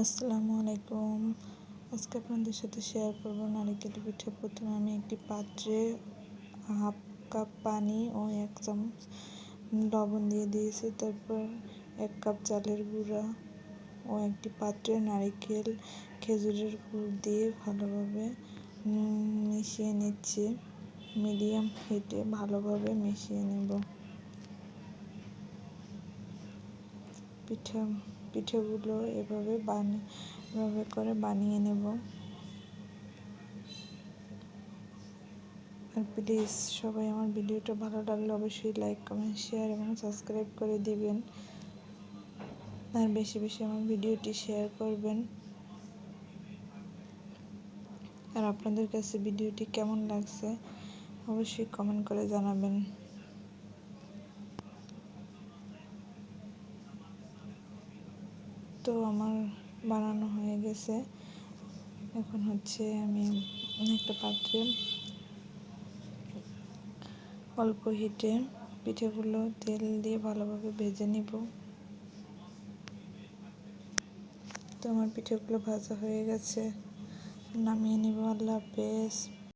আসসালামু আলাইকুম। আজকে আপনাদের সাথে শেয়ার করব নারিকেল পিঠে। প্রথমে আমি একটি পাত্রে হাফ কাপ পানি ও এক চামচ লবণ দিয়ে দিয়েছি। তারপর এক কাপ চালের গুঁড়া ও একটি পাত্রে নারিকেল, খেজুরের গুড় দিয়ে ভালোভাবে মিশিয়ে নিচ্ছি। মিডিয়াম হিটে ভালোভাবে মিশিয়ে নেব। পিঠা পিঠেগুলো এভাবে বানিয়ে এভাবে করে বানিয়ে নেব। আর প্লিজ সবাই আমার ভিডিওটা ভালো লাগলে অবশ্যই লাইক কমেন্ট শেয়ার এবং সাবস্ক্রাইব করে দিবেন। আর বেশি বেশি আমার ভিডিওটি শেয়ার করবেন। আর আপনাদের কাছে ভিডিওটি কেমন লাগছে অবশ্যই কমেন্ট করে জানাবেন। তো আমার বানানো হয়ে গেছে। এখন হচ্ছে আমি একটা পাত্রে অল্প হিটে পিঠেগুলো তেল দিয়ে ভালোভাবে ভেজে নিব। তো আমার পিঠেগুলো ভাজা হয়ে গেছে। নামিয়ে নিব। আল্লাহ হাফেজ।